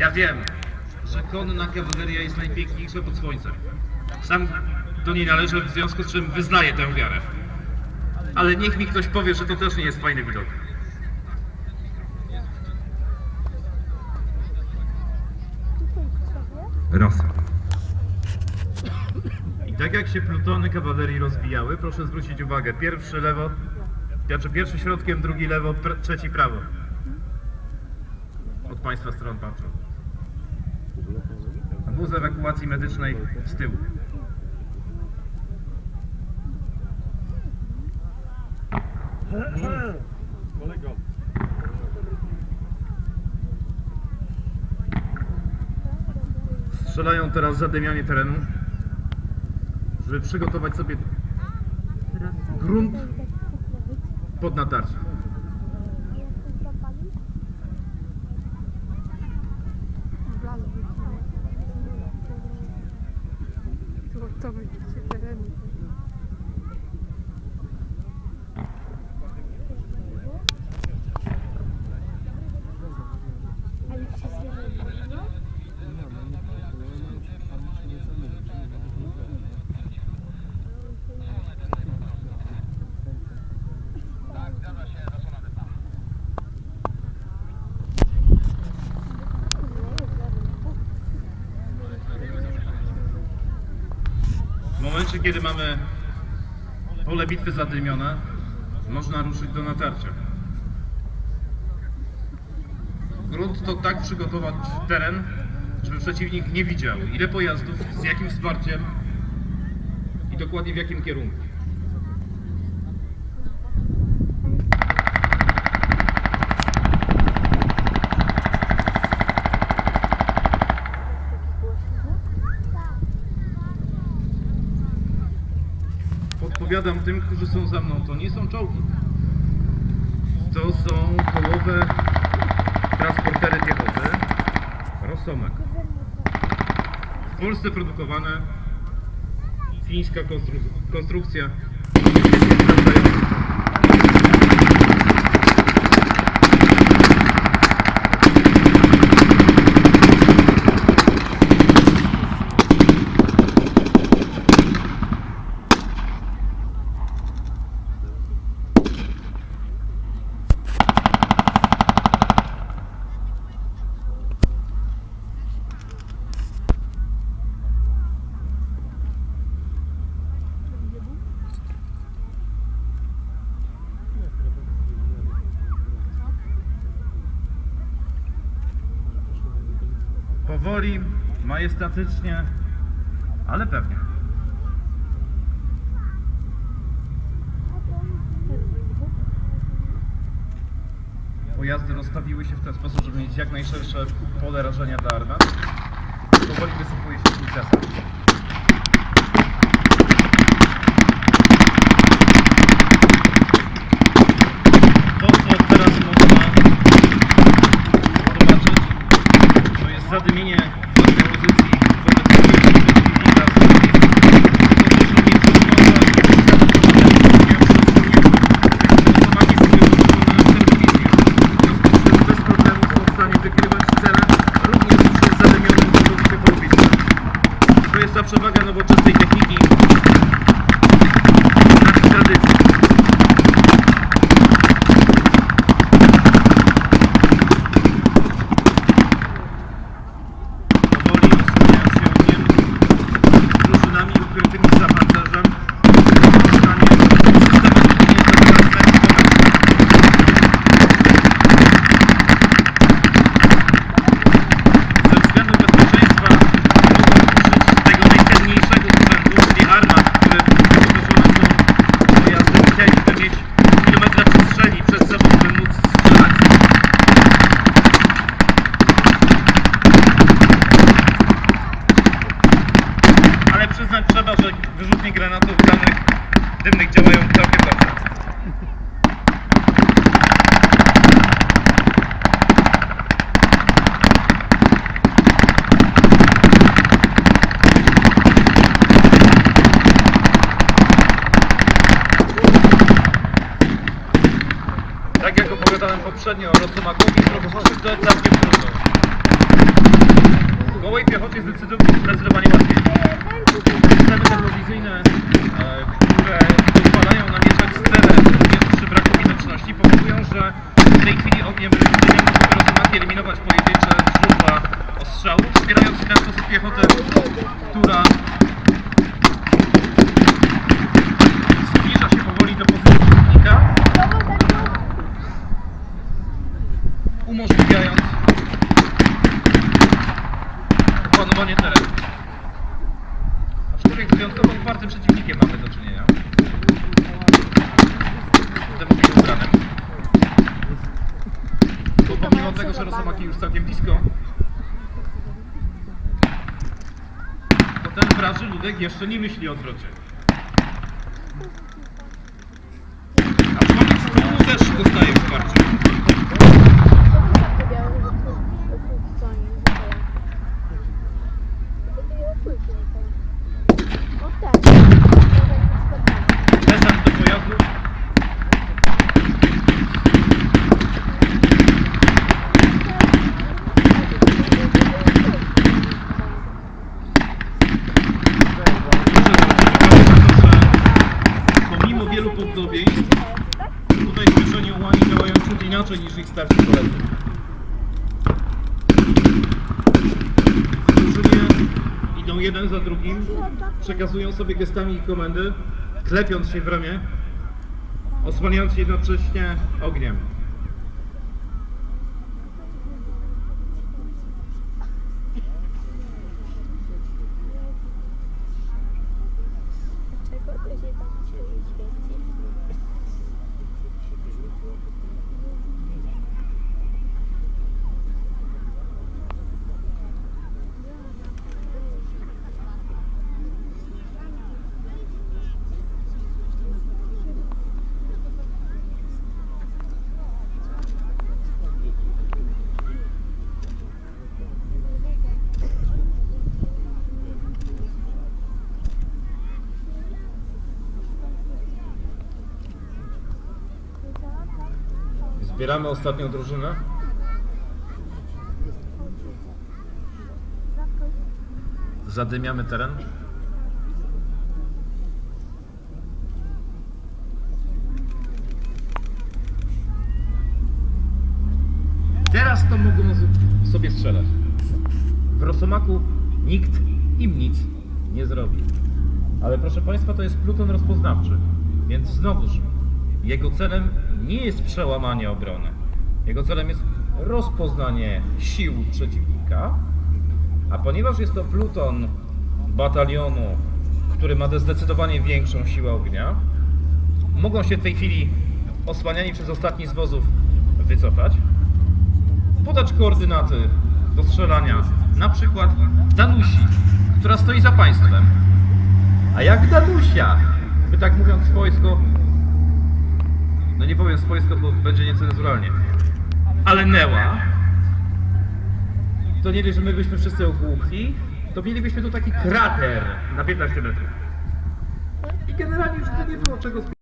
Ja wiem, że konna kawaleria jest najpiękniejsza pod słońcem. Sam do niej należę, w związku z czym wyznaję tę wiarę. Ale niech mi ktoś powie, że to też nie jest fajny widok. Rosa. I tak jak się plutony kawalerii rozbijały, proszę zwrócić uwagę, pierwszy lewo, znaczy pierwszy środkiem, drugi lewo, pr- trzeci prawo. Od Państwa stron patrzą. Wóz ewakuacji medycznej z tyłu. Kolego. Strzelają teraz zadymianie terenu, żeby przygotować sobie grunt pod natarcie. To, to będzie terenu. Ale się zwierzę, no? W momencie, kiedy mamy pole bitwy zadymione, można ruszyć do natarcia. Grunt to tak przygotować teren, żeby przeciwnik nie widział, ile pojazdów, z jakim wsparciem i dokładnie w jakim kierunku. Podpowiadam tym, którzy są za mną, to nie są czołgi. To są kołowe transportery piechoty. Rosomek. W Polsce produkowane. Fińska konstru- konstrukcja. Powoli, majestatycznie, ale pewnie. Pojazdy rozstawiły się w ten sposób, żeby mieć jak najszersze pole rażenia dla armat. Powoli wysypuje się sukcesem. To, co teraz można zobaczyć, to jest dymnych działają całkiem dobrze. Tak jak opowiadałem poprzednio Rosomakowi, to całkiem trudno. Gołej piechocie zdecydowanie, zdecydowanie łatwiej. Systemy termowizyjne, że Rosomaki już całkiem blisko, to ten wraży ludek jeszcze nie myśli o odwrocie. Aczkolwiek z tyłu też dostaje wsparcie. Desant do pojazdu. Muszę zwrócić uwagę na to, że pomimo wielu podobieństw, tutaj zbliżenie ułani działają ciut inaczej niż ich starsi koledzy. W drużynie idą jeden za drugim, przekazują sobie gestami i komendy, klepiąc się w ramię, osłaniając jednocześnie ogniem. Zbieramy ostatnią drużynę. Zadymiamy teren. Teraz to mogą sobie strzelać. W Rosomaku nikt im nic nie zrobi. Ale proszę Państwa, to jest pluton rozpoznawczy, więc znowuż jego celem nie jest przełamanie obrony. Jego celem jest rozpoznanie sił przeciwnika, a ponieważ jest to pluton batalionu, który ma zdecydowanie większą siłę ognia, mogą się w tej chwili osłaniani przez ostatni z wozów wycofać, podać koordynaty do strzelania, na przykład Danusi, która stoi za państwem. A jak Danusia, by tak mówiąc swojsko, no nie powiem swojsko, bo będzie niecenzuralnie, ale Neła, to nie dość, że my byśmy wszyscy ogłuchli, to mielibyśmy tu taki krater na 15 metrów. I generalnie już by nie było czego